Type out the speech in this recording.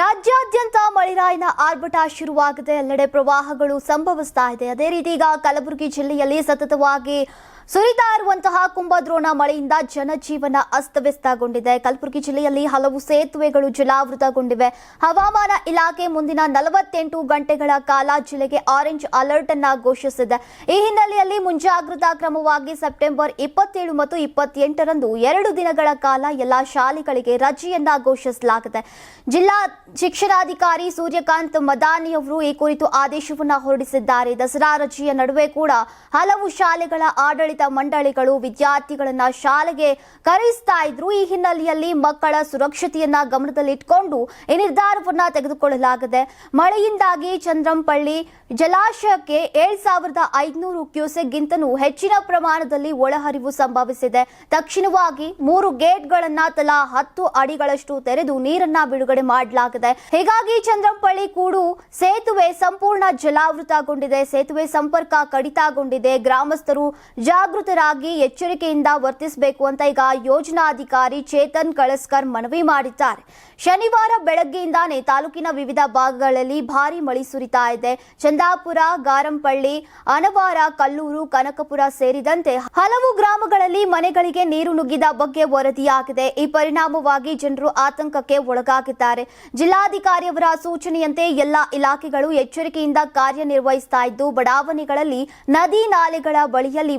ರಾಜ್ಯಾದ್ಯಂತ ಮಳೆರಾಯಿನ ಆರ್ಭಟ ಶುರುವಾಗಿದೆ ಎಲ್ಲೆಡೆ ಪ್ರವಾಹಗಳು ಸಂಭವಿಸ್ತಾ ಇದೆ. ಅದೇ ರೀತಿ ಈಗ ಕಲಬುರಗಿ ಜಿಲ್ಲೆಯಲ್ಲಿ ಸತತವಾಗಿ ಸುರಿತಾ ಇರುವಂತಹ ಕುಂಭದ್ರೋಣ ಮಳೆಯಿಂದ ಜನಜೀವನ ಅಸ್ತವ್ಯಸ್ತಗೊಂಡಿದೆ. ಕಲಬುರಗಿ ಜಿಲ್ಲೆಯಲ್ಲಿ ಹಲವು ಸೇತುವೆಗಳು ಜಲಾವೃತಗೊಂಡಿವೆ. ಹವಾಮಾನ ಇಲಾಖೆ ಮುಂದಿನ ನಲವತ್ತೆಂಟು ಗಂಟೆಗಳ ಕಾಲ ಜಿಲ್ಲೆಗೆ ಆರೆಂಜ್ ಅಲರ್ಟ್ ಅನ್ನ ಘೋಷಿಸಿದೆ. ಈ ಹಿನ್ನೆಲೆಯಲ್ಲಿ ಮುಂಜಾಗ್ರತಾ ಕ್ರಮವಾಗಿ ಸೆಪ್ಟೆಂಬರ್ ಇಪ್ಪತ್ತೇಳು ಮತ್ತು ಇಪ್ಪತ್ತೆಂಟರಂದು ಎರಡು ದಿನಗಳ ಕಾಲ ಎಲ್ಲಾ ಶಾಲೆಗಳಿಗೆ ರಜೆಯನ್ನ ಘೋಷಿಸಲಾಗಿದೆ. ಜಿಲ್ಲಾ ಶಿಕ್ಷಣಾಧಿಕಾರಿ ಸೂರ್ಯಕಾಂತ್ ಮದಾನಿ ಅವರು ಈ ಕುರಿತು ಆದೇಶವನ್ನು ಹೊರಡಿಸಿದ್ದಾರೆ. ದಸರಾ ರಜೆಯ ನಡುವೆ ಕೂಡ ಹಲವು ಶಾಲೆಗಳ ಆಡಳಿತ ಮಂಡಳಿಗಳು ವಿದ್ಯಾರ್ಥಿಗಳನ್ನ ಶಾಲೆಗೆ ಕರೆಯಿಸ್ತಾ ಇದ್ರು. ಈ ಹಿನ್ನೆಲೆಯಲ್ಲಿ ಮಕ್ಕಳ ಸುರಕ್ಷತೆಯನ್ನ ಗಮನದಲ್ಲಿಟ್ಟುಕೊಂಡು ಈ ನಿರ್ಧಾರವನ್ನ ತೆಗೆದುಕೊಳ್ಳಲಾಗಿದೆ. ಮಳೆಯಿಂದಾಗಿ ಚಂದ್ರಂಪಳ್ಳಿ ಜಲಾಶಯಕ್ಕೆ ಏಳ್ ಸಾವಿರದ ಐದುನೂರು ಕ್ಯೂಸೆಕ್ಗಿಂತಲೂ ಹೆಚ್ಚಿನ ಪ್ರಮಾಣದಲ್ಲಿ ಒಳಹರಿವು ಸಂಭವಿಸಿದೆ. ತಕ್ಷಣವಾಗಿ ಮೂರು ಗೇಟ್ಗಳನ್ನ ತಲಾ ಹತ್ತು ಅಡಿಗಳಷ್ಟು ತೆರೆದು ನೀರನ್ನ ಬಿಡುಗಡೆ ಮಾಡಲಾಗಿದೆ. ಹೀಗಾಗಿ ಚಂದ್ರಂಪಳ್ಳಿ ಕೂಡು ಸೇತುವೆ ಸಂಪೂರ್ಣ ಜಲಾವೃತಗೊಂಡಿದೆ. ಸೇತುವೆ ಸಂಪರ್ಕ ಕಡಿತಗೊಂಡಿದೆ. ಗ್ರಾಮಸ್ಥರು ಜಾಗೃತರಾಗಿ ಎಚ್ಚರಿಕೆಯಿಂದ ವರ್ತಿಸಬೇಕು ಅಂತ ಈಗ ಯೋಜನಾಧಿಕಾರಿ ಚೇತನ್ ಕಳಸ್ಕರ್ ಮನವಿ ಮಾಡಿದ್ದಾರೆ. ಶನಿವಾರ ಬೆಳಗ್ಗೆಯಿಂದಾನೇ ತಾಲೂಕಿನ ವಿವಿಧ ಭಾಗಗಳಲ್ಲಿ ಭಾರಿ ಮಳೆ ಸುರಿತಾ ಇದೆ. ಚಂದಾಪುರ, ಗಾರಂಪಳ್ಳಿ, ಅನವಾರ, ಕಲ್ಲೂರು, ಕನಕಪುರ ಸೇರಿದಂತೆ ಹಲವು ಗ್ರಾಮಗಳಲ್ಲಿ ಮನೆಗಳಿಗೆ ನೀರು ನುಗ್ಗಿದ ಬಗ್ಗೆ ವರದಿಯಾಗಿದೆ. ಈ ಪರಿಣಾಮವಾಗಿ ಜನರು ಆತಂಕಕ್ಕೆ ಒಳಗಾಗಿದ್ದಾರೆ. ಜಿಲ್ಲಾಧಿಕಾರಿಯವರ ಸೂಚನೆಯಂತೆ ಎಲ್ಲಾ ಇಲಾಖೆಗಳು ಎಚ್ಚರಿಕೆಯಿಂದ ಕಾರ್ಯನಿರ್ವಹಿಸ್ತಾ ಇದ್ದು, ಬಡಾವಣೆಗಳಲ್ಲಿ ನದಿ ನಾಲೆಗಳ ಬಳಿಯಲ್ಲಿ